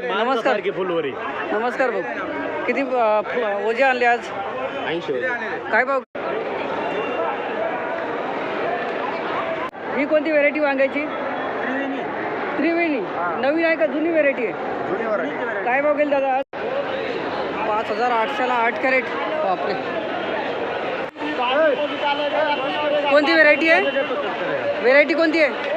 नमस्कार. फुलवरी. नमस्कार भाऊ. किती अ, फु- ओझे आणले आज? ऐंशी काय भाऊ ही कोणती व्हेरायटी वांग्याची? त्रिवेणी. नवीन आहे का जुनी व्हेरायटी आहे? काय भाव गेल दादा आज? पाच हजार आठशेला आठ कॅरेट. बापरे. कोणती व्हेरायटी आहे? व्हेरायटी कोणती आहे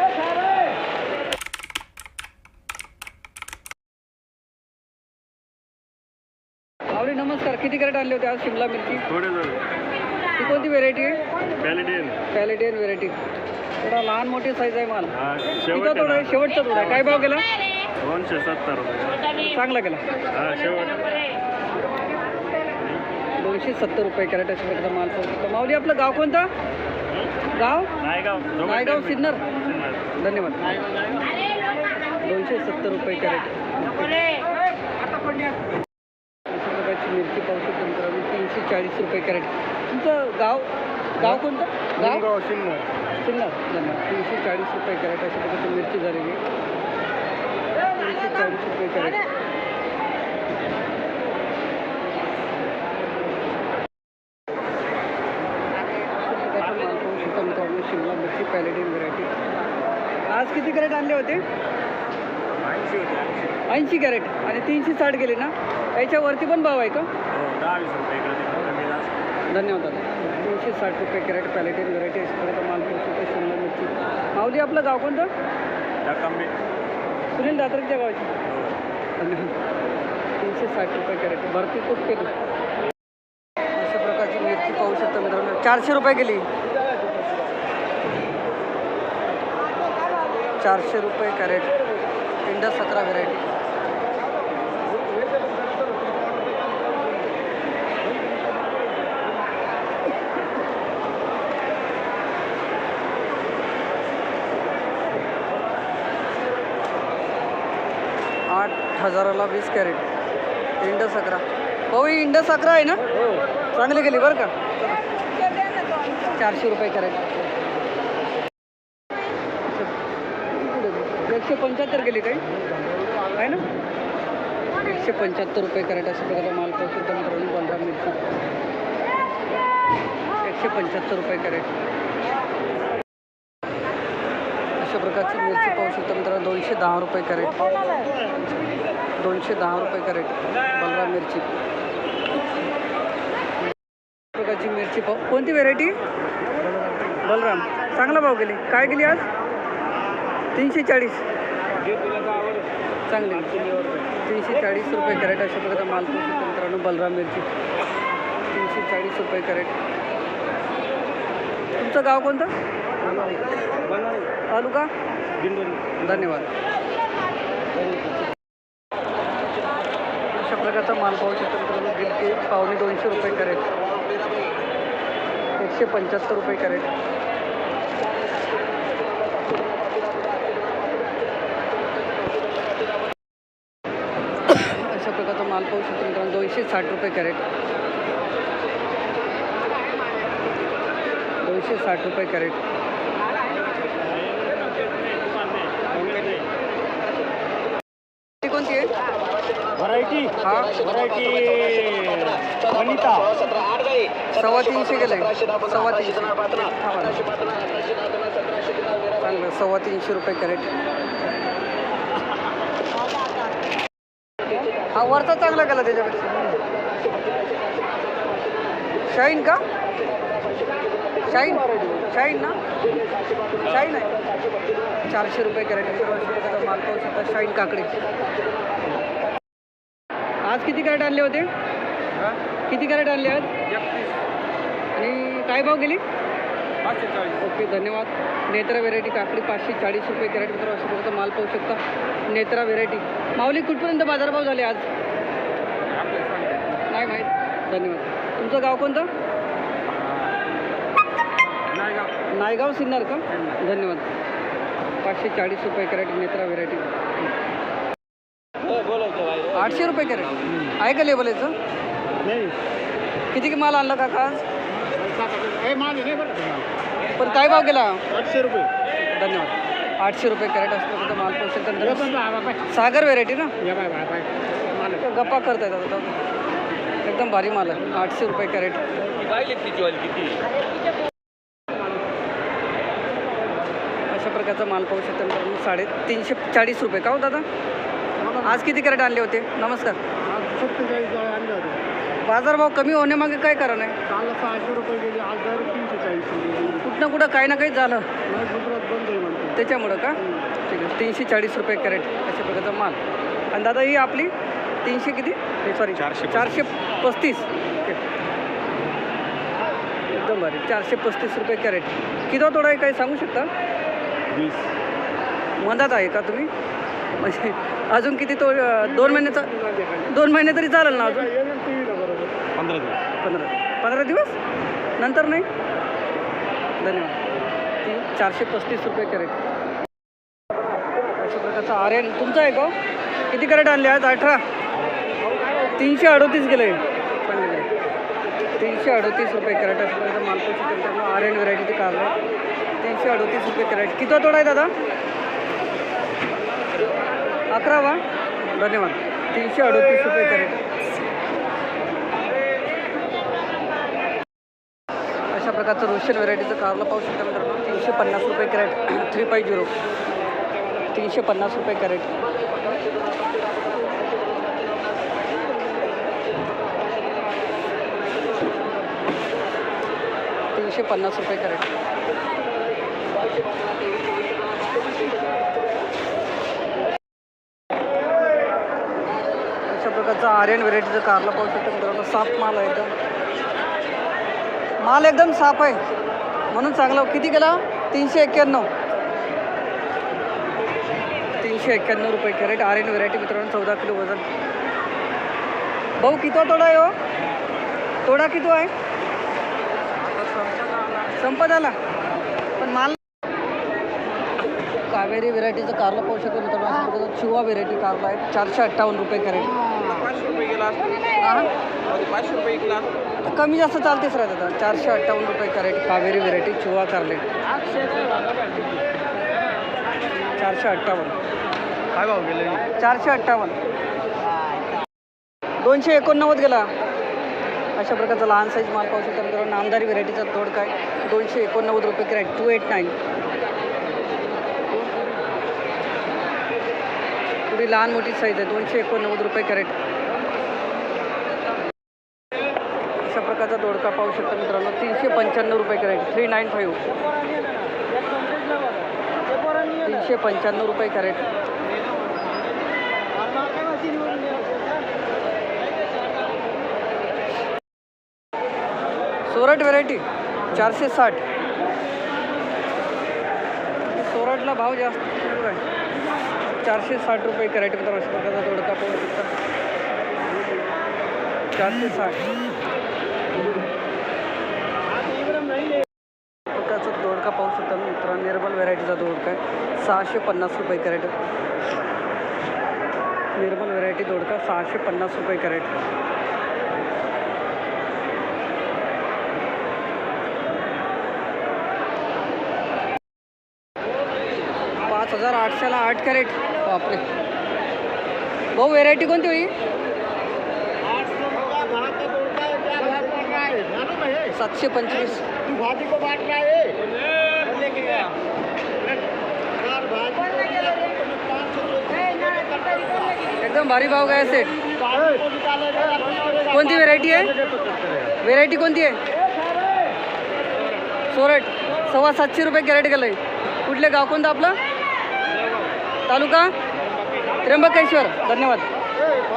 आवडी नमस्कार किती कॅरेट आणले होते आज शिमला मिरची. थोडे ही कोणती व्हेरायटी आहे पॅलेडियन पॅलेटियन व्हेरायटी थोडा लहान मोठी साईज आहे माल. हा तिथं शेवट थोडा आहे, शेवटचा थोडा आहे. काय भाव गेला? दोनशे सत्तर रुपये. चांगला गेला. हा शेवट. दोनशे सत्तर रुपये कॅरेट प्रकारचा माल. पोहोचतो माऊली आपलं गाव कोणतं? गाव? नायगाव. नायगाव सिन्नर. धन्यवाद. दोनशे सत्तर रुपये कॅरेट. मिरची शकतो मित्रांनो तीनशे चाळीस रुपये कॅरेट. तुमचं गाव गाव कोणतं? गाव? सिन्नर धन्यवाद. तीनशे चाळीस रुपये कॅरेट अशा प्रकारची मिरची झालेली. तीनशे चाळीस रुपये कॅरेट. शिमला मिरची व्हरायटी आज किती कॅरेट आणले होते? ऐंशी कॅरेट. आणि तीनशे साठ गेले ना? याच्यावरती पण भाव आहे का? हो दहा वीस रुपये इकडे तिकडे कमी जास्त. धन्यवाद दादा. तीनशे साठ रुपये कॅरेट पॅलेटिन व्हरायटी अशा माल पाहू शकता शिमला मिरची. माऊली आपलं गाव कोणतं? कमी. सुनील दातरच्या गावाची. हो. धन्यवाद. तीनशे साठ रुपये कॅरेट भरती खूप केली. अशा प्रकारची मिरची पाहू शकता मित्रांनो. चारशे रुपये गेली चारशे रुपये कॅरेट. इंडा सतरा व्हेरायटी आठ हजाराला वीस कॅरेट. इंडस अकरा भाऊ इंडस अकरा आहे ना? चांगली गेली बरं का? चारशे रुपये कॅरेट. एकशे पंच्याहत्तर गेली काही आहे ना? एकशे पंच्याहत्तर रुपये कॅरेट असं प्रकारचा माल पाहू शकतो मित्रांनो पंधरा मिरची एकशे पंच्याहत्तर रुपये कॅरेट. अशा प्रकारची मिरची पाहू शकता मित्रांनो दोनशे दहा रुपये कॅरेट. दोनशे दहा रुपये कॅरेट बलराम मिरची. प्रकारची मिरची पाव कोणती व्हेरायटी बलराम. चांगला भाव गेली. काय गेली आज? तीनशे चाळीस. चांगली. तीनशे चाळीस रुपये कॅरेट अशा प्रकारचा माल पाहू शकता मित्रांनो बलराम मिरची. तीनशे चाळीस रुपये कॅरेट. तुमचं गाव कोणतं? तालुका? धन्यवाद. अशा प्रकारचा माल पाहू शकतो मित्रांनो गिलकी पावणे दोनशे रुपये कॅरेट. एकशे पंच्याहत्तर रुपये कॅरेट. अशा प्रकारचा माल पाहू शकतो मित्रांनो दोनशे साठ रुपये कॅरेट. दोनशे साठ रुपये कॅरेट ती कोणती आहे व्हरायटी हा व्हरायटी वनिता. सव्वा तीनशे गेले. सव्वा तीनशे. चांगलं. सव्वा तीनशे रुपये कॅरेट. हा वरचा चांगला गेला त्याच्यापेक्षा. शाईन का? शाईन शाईन ना? शाईन आहे. चारशे रुपये कॅरेट. मित्रांनो, माल पाहू शकता शाईन काकडे. आज किती कॅरेट आणले होते? किती कॅरेट आणले आज? आणि काय भाव गेली? ओके धन्यवाद. नेत्रा व्हेरायटी काकडी पाचशे चाळीस रुपये कॅरेट मित्र अशा प्रकारचा माल पाहू शकता. नेत्रा व्हेरायटी माऊली कुठपर्यंत बाजारभाव झाले आज? नाही माहीत. धन्यवाद. तुमचं गाव कोणतं? नायगाव. सिन्नर का? धन्यवाद. पाचशे चाळीस रुपये कॅरेट नेत्रा व्हेरायटी आठशे रुपये कॅरेट. आहे का लेबल याचं? किती माल आणला काका आज? पण काय भाव गेला? आठशे रुपये. धन्यवाद. आठशे रुपये कॅरेट असतो तिथं माल पाहू शकता नंतर सागर व्हेरायटी ना? गप्पा करतायत आता जाऊ. एकदम भारी माल आहे. आठशे रुपये कॅरेट. अशा प्रकारचा माल पाहू शकता मित्रांनो. साडे तीनशे चाळीस रुपये का हो दादा? आज किती कॅरेट आणले होते? नमस्कार. सत्तेचाळीस होते बाजारभाव कमी होण्यामागे काय कारण आहे? काल सहाशे रुपये गेले आज दर तीनशे चाळीस कुठं कुठं काही ना काही झालं. नाही गुजरात बंद आहे म्हणते त्याच्यामुळं का? ठीक आहे. तीनशे चाळीस रुपये कॅरेट अशा प्रकारचा माल. आणि दादा ही आपली तीनशे किती? सॉरी चारशे चारशे पस्तीस. ओके. एकदम भारी. चारशे पस्तीस रुपये कॅरेट. किती तोडा आहे काही सांगू शकता? वीस. मधात आहे का तुम्ही? म्हणजे अजून किती तो दोन महिन्याचा दोन महिने तरी चालेल ना अजून? पंधरा दिवस. पंधरा पंधरा दिवस? नंतर नाही? धन्यवाद. ती चारशे पस्तीस रुपये कॅरेट. अशा प्रकारचा आर्यन तुमचा आहे का? किती कॅरेट आणले आज? अठरा? तीनशे अडोतीस गेले. तीनशे अडोतीस रुपये कॅरेट अशा प्रकारचा मालपोशी मित्रांनो आर्यन व्हरायटीचे कारलं तीनशे अडोतीस रुपये कॅरेट. किती तोडा आहे दादा? अकरा वा? धन्यवाद. तीनशे अडतीस रुपये कॅरेट. अशा प्रकारचं रोशन व्हेरायटीचं कारला पाहू शकता मित्रांनो. तीनशे पन्नास रुपये कॅरेट. Three five zero. तीनशे पन्नास रुपये कॅरेट. तीनशे पन्नास रुपये कॅरेट अशा प्रकारचं आर्यन व्हेरायटीचं कारला पाहू शकतो मित्रांनो साफ माल आहे एकदम. माल एकदम साफ आहे. म्हणून चांगला किती गेला तीनशे एक्क्याण्णव. तीनशे एक्क्याण्णव रुपये कॅरेट आर्यन व्हेरायटी मित्रांनो चौदा किलो वजन. भाऊ किती तोडा आहे हो? तोडा किती आहे? संपत आला. पण माल कावेरी व्हेरायटीचं कारला पाहू शकतो मित्रांनो चिवा व्हेरायटी कारला आहे. चारशे अठ्ठावन्न रुपये कॅरेट. हां? पाचशे रुपये क्लास तर कमी जास्त चालतेच राहतात आता. चारशे अठ्ठावन्न रुपये कॅरेट कावेरी व्हेरायटी चिवा कारले चारशे अठ्ठावन्न. काय भाव गेले? चारशे अठ्ठावन्न. दोनशे एकोणनव्वद गेला. अशा प्रकारचा लहान साईज माल पाहू शकता मित्रांनो. नामदारी व्हेरायटीचा तोड काय? दोनशे एकोणनव्वद रुपये कॅरेट टू एट नाईन थोडी लहान मोठी साईज आहे. दोनशे एकोणनव्वद रुपये कॅरेट अशा दोडका पाहू शकता मित्रांनो. तीनशे पंच्याण्णव रुपये कॅरेट थ्री नाईन फाईव्ह तीनशे पंच्याण्णव रुपये कॅरेट सोरट व्हेरायटी चारशे साठ. सोरटला भाव जास्त आहे. चारशे साठ रुपये कॅरेट मित्रांनो. अशा दोडका पाहू शकता. चारशे साठ. सहाशे पन्नास रुपये कॅरेट। निर्मल व्हेरायटी दोडका सहाशे पन्नास रुपये कॅरेट। पाच हज़ार आठशेला आठ कॅरेट। बापरे। भाऊ व्हेरायटी कोणती होई? सातशे पंचवीस एकदम भारी भाव काय सेट कोणती व्हेरायटी आहे? व्हेरायटी कोणती आहे? सोरट सव्वा सातशे रुपये कॅरेट गेलं आहे कुठले गाव कोणतं आपलं? तालुका? त्र्यंबकेश्वर. धन्यवाद.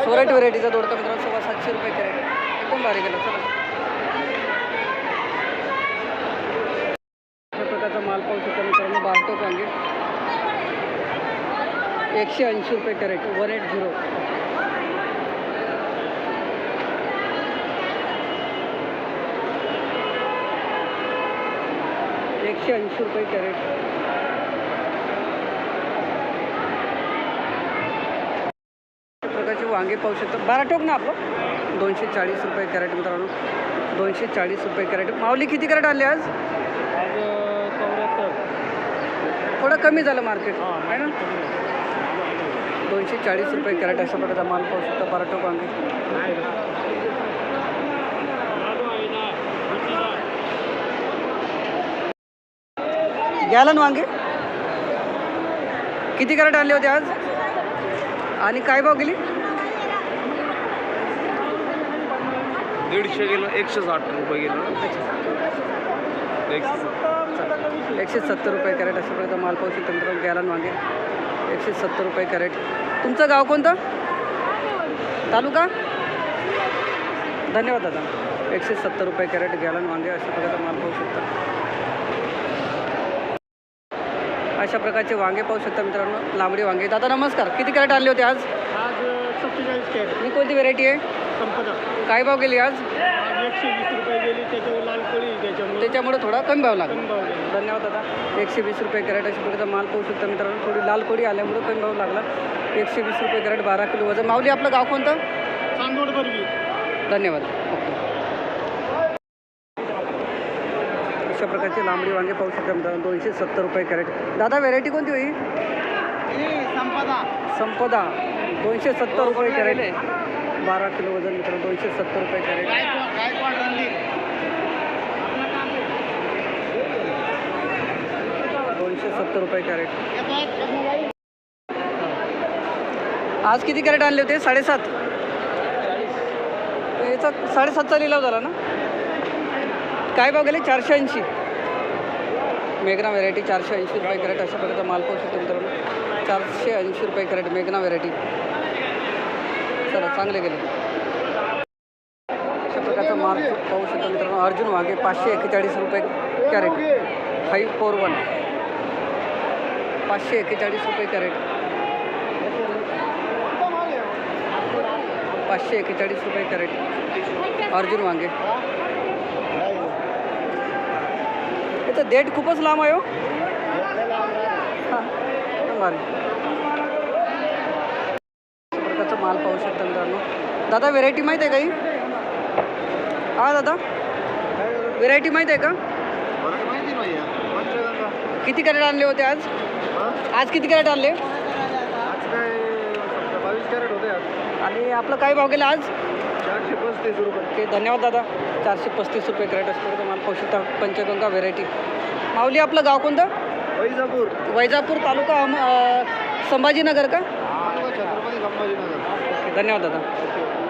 सोरट व्हेरायटीचा दोडका मित्रांनो सव्वा सातशे रुपये कॅरेट. एकदम भारी गेलं चला. एकशे ऐंशी रुपये कॅरेट वन एट झिरो. एकशे ऐंशी रुपये कॅरेट. वांगे पाहू शकता. बारा टोक ना आपलं? दोनशे चाळीस रुपये कॅरेट मित्रांनो. दोनशे चाळीस रुपये कॅरेट. माऊली किती कॅरेट आले आज? थोडं कमी झालं मार्केट. आहे ना दोनशे चाळीस रुपये कॅरेट अशा प्रकारचा माल पाहू शकता. पराठो वांगे गॅलन वांगे? किती कॅरेट आणले होते आज? आणि काय भाव गेली? दीडशे किलो एकशे साठ रुपये किलो सत्तर. एकशे सत्तर रुपये कॅरेट अशा प्रकारचा माल पाहू शकता मित्रांनो गॅलन वांगे. एकशे सत्तर रुपये कॅरेट. तुमचं गाव कोणतं? तालुका? धन्यवाद दादा. एकशे सत्तर रुपये कॅरेट गॅलन वांगे अशा प्रकारचा माल पाहू शकता. अशा प्रकारचे वांगे पाहू शकता मित्रांनो. लांबडी वांगे. दादा नमस्कार. किती कॅरेट आणले होते आज? ही कोणती व्हेरायटी आहे? संपदा. काय भाव गेली आज? आज एकशे वीस रुपये गेली. त्याच्यावर लाल कोळी त्याच्यामुळे त्याच्यामुळे थोडा कमी भाव लागला. धन्यवाद दादा. एकशे वीस रुपये कॅरेट अशा प्रकारचा माल पाहू शकता मित्रांनो थोडी लाल कोडी आल्यामुळे कमी भाव लागला. एकशे वीस रुपये कॅरेट बारा किलो वजन. माऊली आपलं गाव कोणतं? चांदोड धन्यवाद. ओके. अशा प्रकारचे लांबडी वांगे पाहू शकता मित्रांनो दोनशे सत्तर रुपये कॅरेट. दादा व्हेरायटी कोणती होई संपदा. संपदा. दोनशे सत्तर रुपये कॅरेट. बारा किलो वजन मित्रांनो दोनशे सत्तर रुपये कॅरेट. सत्तर रुपये कॅरेट. आज किती कॅरेट आणले होते? साडेसात. याचा साडेसातचा लिलाव झाला ना? काय भाव गेले? चारशे ऐंशी. मेघना व्हेरायटी चारशे ऐंशी रुपये कॅरेट अशा प्रकारचा माल पाहू शकतो मित्रांनो. चारशे ऐंशी रुपये कॅरेट मेघना व्हेरायटी चला चांगले गेले. अशा प्रकारचा माल पाहू शकतो मित्रांनो. अर्जुन वाघे पाचशे एक्केचाळीस रुपये कॅरेट. Five four one. पाचशे एक्केचाळीस रुपये कॅरेट. पाचशे एक्केचाळीस रुपये कॅरेट. अर्जुन वांगे. याचं डेट खूपच लांब आहे हो. हां. प्रकारचा माल पाहू शकता मित्रांनो. दादा व्हेरायटी माहीत आहे काही? हा दादा. व्हेरायटी माहीत आहे का? माहिती नाही किती कॅरेट आणले होते आज? आज किती कॅरेट आणले? बावीस कॅरेट होते आज. आणि आपलं काय भाव गेला आज? चारशे पस्तीस रुपये. ओके धन्यवाद दादा. चारशे पस्तीस रुपये कॅरेट असतो माल पाहू शकता पंचगंगा व्हेरायटी माऊली आपलं गाव कोणतं? वैजापूर. वैजापूर तालुका अम- अं, संभाजीनगर का? छत्रपती संभाजीनगर. ओके धन्यवाद दादा.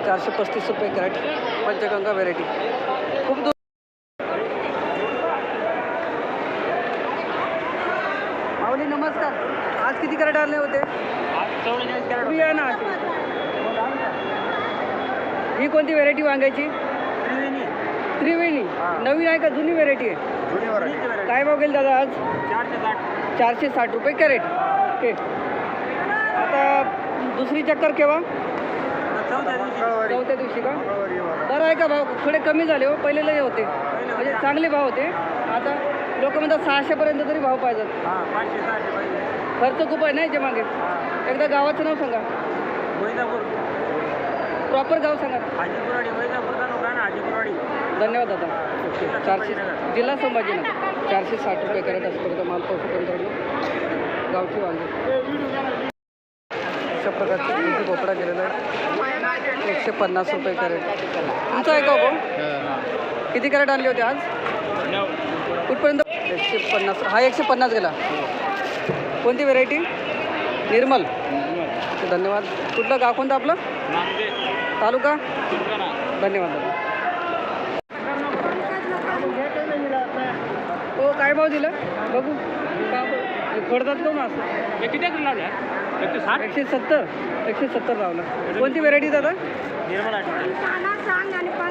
चारशे पस्तीस रुपये कॅरेट पंचगंगा व्हेरायटी खूप दूर माऊली नमस्कार आज किती कॅरेट आणले होते. ही कोणती व्हेरायटी वांग्याची? त्रिवेणी. नवीन आहे का? जुनी व्हेरायटी आहे? काय भाव गेले दादा आज? चारशे साठ. चारशे साठ रुपये कॅरेट. ओके. आता दुसरी चक्कर केव्हा? चौथ्या दिवशी. का. बरं आहे का भाव? थोडे कमी झाले हो पहिले लय होते. म्हणजे चांगले भाव होते. आता लोक म्हणतात सहाशेपर्यंत तरी भाव पाहिजेत. हा खर्च खूप आहे ना याच्या मागे? एकदा गावाचं नाव सांगा. वैजापूर प्रॉपर गाव सांगा. हाजीपुरवाडी वैजापूर तालुका ना हाजीपुरवाडी. धन्यवाद दादा. ओके. चारशे जिल्हा संभाजीनगर. चारशे साठ रुपये कॅरेट असतो माल पाहू मित्रांनो. गावठी वांगे. अशा प्रकारचा किती भोपळा गेलेला आहे एकशे पन्नास रुपये कॅरेट. तुमचं आहे का भाऊ? किती कॅरेट आणले होते आज? कुठपर्यंत? एकशे पन्नास. हा एकशे पन्नास गेला. कोणती व्हेरायटी निर्मल. धन्यवाद. कुठलं गाव कोणतं आपलं? तालुका? धन्यवाद दादा. हो काय भाव दिला? बघू? खोडतात मग असं किती एकशे साठ? एकशे सत्तर. एकशे सत्तर लावला. कोणती व्हेरायटी दादा? निर्मला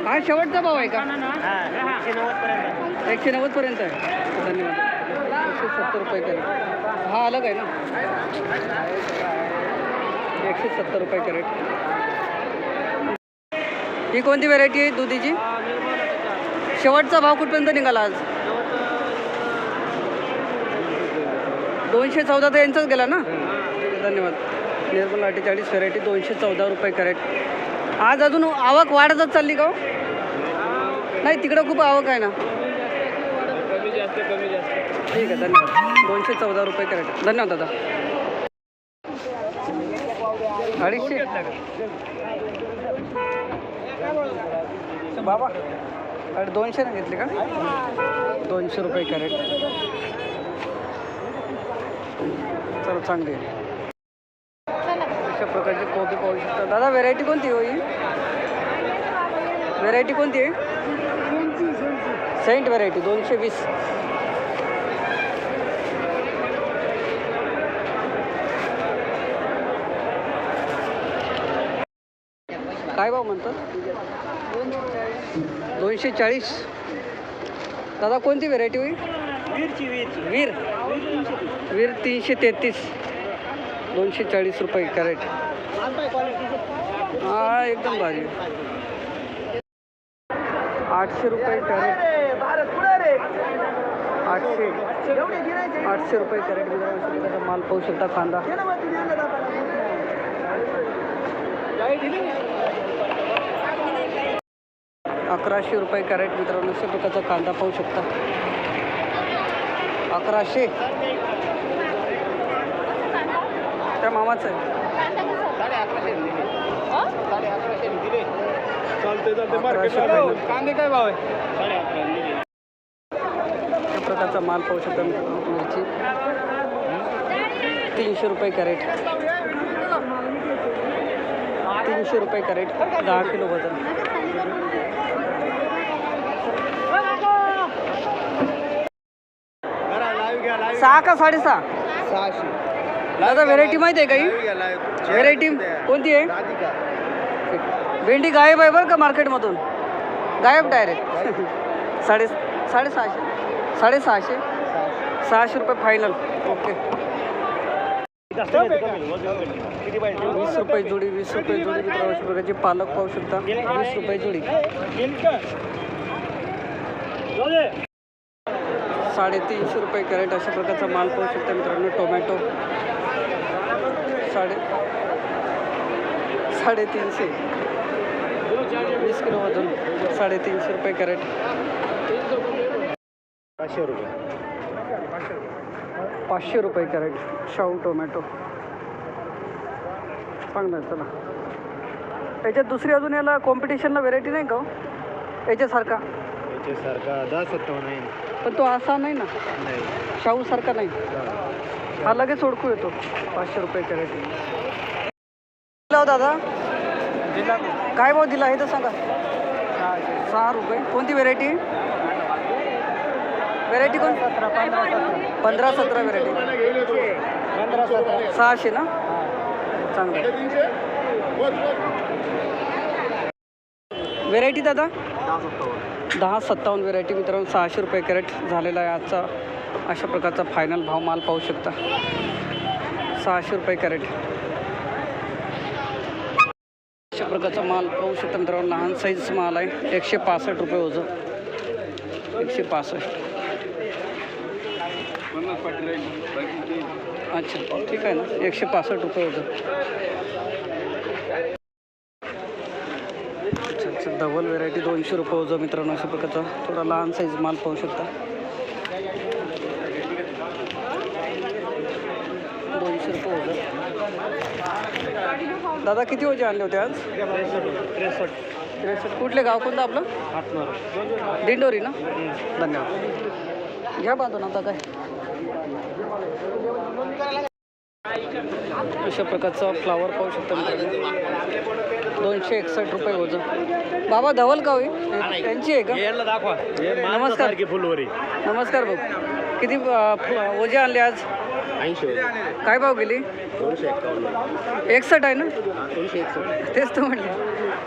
हा शेवटचा भाव आहे का? एकशे नव्वद पर्यंत. एकशे नव्वदपर्यंत आहे. धन्यवाद. एकशे सत्तर रुपये कॅरेट हा अलग आहे ना? एकशे सत्तर रुपये कॅरेट. ही कोणती व्हरायटी आहे दुधीची? शेवटचा भाव कुठपर्यंत निघाला आज? दोनशे चौदा तर यांचाच गेला ना? धन्यवाद. निर्मल अठ्ठेचाळीस व्हरायटी दोनशे चौदा रुपये कॅरेट. आज अजून आवक वाढतच चालली का हो? नाही तिकडं खूप आवक आहे ना? टक्के कमी जास्त. ठीक आहे धन्यवाद. दोनशे चौदा रुपये कॅरेट. धन्यवाद दादा. अडीचशे. बाबा. अरे दोनशे नाही घेतले का? दोनशे रुपये कॅरेट. चला चांगली अशा प्रकारचे कोबी पाहू शकता. दादा व्हेरायटी कोणती होई व्हेरायटी कोणती आहे? सेंट व्हेरायटी दोनशे वीस. काय भाव म्हणतात? दोनशे चाळीस. दादा कोणती व्हेरायटी होईल? वीरची वीर. वीर तीनशे तेहतीस. दोनशे चाळीस रुपये कॅरेट हा एकदम भारी. आठशे रुपये कॅरेट आठशे. आठशे रुपये कॅरेट माल पाहू शकता कांदा. अकराशे रुपये कॅरेट मित्रांनो अशा प्रकारचा कांदा पाहू शकता. अकराशे. त्या मामाचं आहे. चालते कांदे काय भाव आहे अशा प्रकारचा माल पाहू शकता मित्रांनो मिरची. तीनशे रुपये कॅरेट. तीनशे रुपये कॅरेट दहा किलो वजन. सहा का साडेसहा? दादा व्हेरायटी माहिती आहे काही व्हेरायटी कोणती आहे? भेंडी गायब आहे बरं का मार्केटमधून? गायब डायरेक्ट साडे साडेसहाशे. साडेसहाशे. सहाशे. रुपये फायनल ओके वीस रुपये जोडी वीस रुपये जोडी अशा प्रकारची पालक पाहू शकता. वीस रुपये जोडी. साडेतीनशे रुपये कॅरेट अशा प्रकारचा माल पाहू शकता मित्रांनो टोमॅटो. साडे साडेतीनशे. वीस किलो वजन साडेतीनशे रुपये कॅरेट. पाचशे रुपये. पाचशे रुपये कॅरेट शाहू टोमॅटो. चांगलं आहे चला. याच्यात दुसरी अजून याला कॉम्पिटिशनला व्हेरायटी नाही का हो? याच्यासारखा. याच्यासारखा दहा सत्तावन्न आहे. पण तो असा नाही ना. नाही. शाहूसारखा नाही. हा. लगेच ओळखू येतो. पाचशे रुपये कॅरेट. हो दादा? काय भाव दिला हे तर सांगा. सहा रुपये. कोणती व्हेरायटी व्हेरायटी कोण? पंधरा सतरा व्हेरायटी सहाशे ना? चांगलं व्हेरायटी दादा? दहा सत्तावन्न दहा सत्तावन्न व्हेरायटी मित्रांनो सहाशे रुपये कॅरेट झालेला आहे आजचा. अशा प्रकारचा फायनल भाव माल पाहू शकता. सहाशे रुपये कॅरेट अशा प्रकारचा माल पाहू शकता मित्रांनो लहान साईज माल आहे. एकशे पासष्ट रुपये ओझं एकशे पासष्ट. अच्छा ठीक आहे ना. एकशे पासष्ट रुपये ओझं अच्छा अच्छा डबल व्हेरायटी दोनशे रुपये ओझं मित्रांनो अशा प्रकारचा. थोडा लहान साईज माल पाहू शकता. दोनशे रुपये ओझं दादा किती ओझे आणले होते आज? त्रेसष्ट. त्रेसष्ट कुठले गाव कोणतं आपलं? दिंडोरी ना? धन्यवाद. घ्या बांधून आता काय? अशा प्रकारचा फ्लावर पाहू शकता मित्रांनो दोनशे एकसष्ट रुपये वजन. बाबा धवल का होई यांची आहे का? दाखवा. नमस्कार. फुलवरी. नमस्कार भाऊ. किती ओझे आणले आज? ऐंशी काय भाव गेली? एकसष्ट आहे ना? तेच तर म्हटले.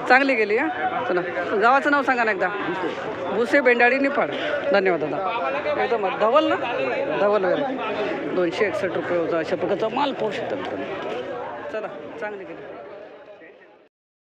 चांगली गेली हा? चला. गावाचं नाव सांगा ना एकदा. भुसे. बेंडाळी निफाड. धन्यवाद दादा. एकदम धवल ना? धवल वगैरे. दोनशे एकसष्ट रुपये होता अशा प्रकारचा माल पाहू शकता चांगली गेली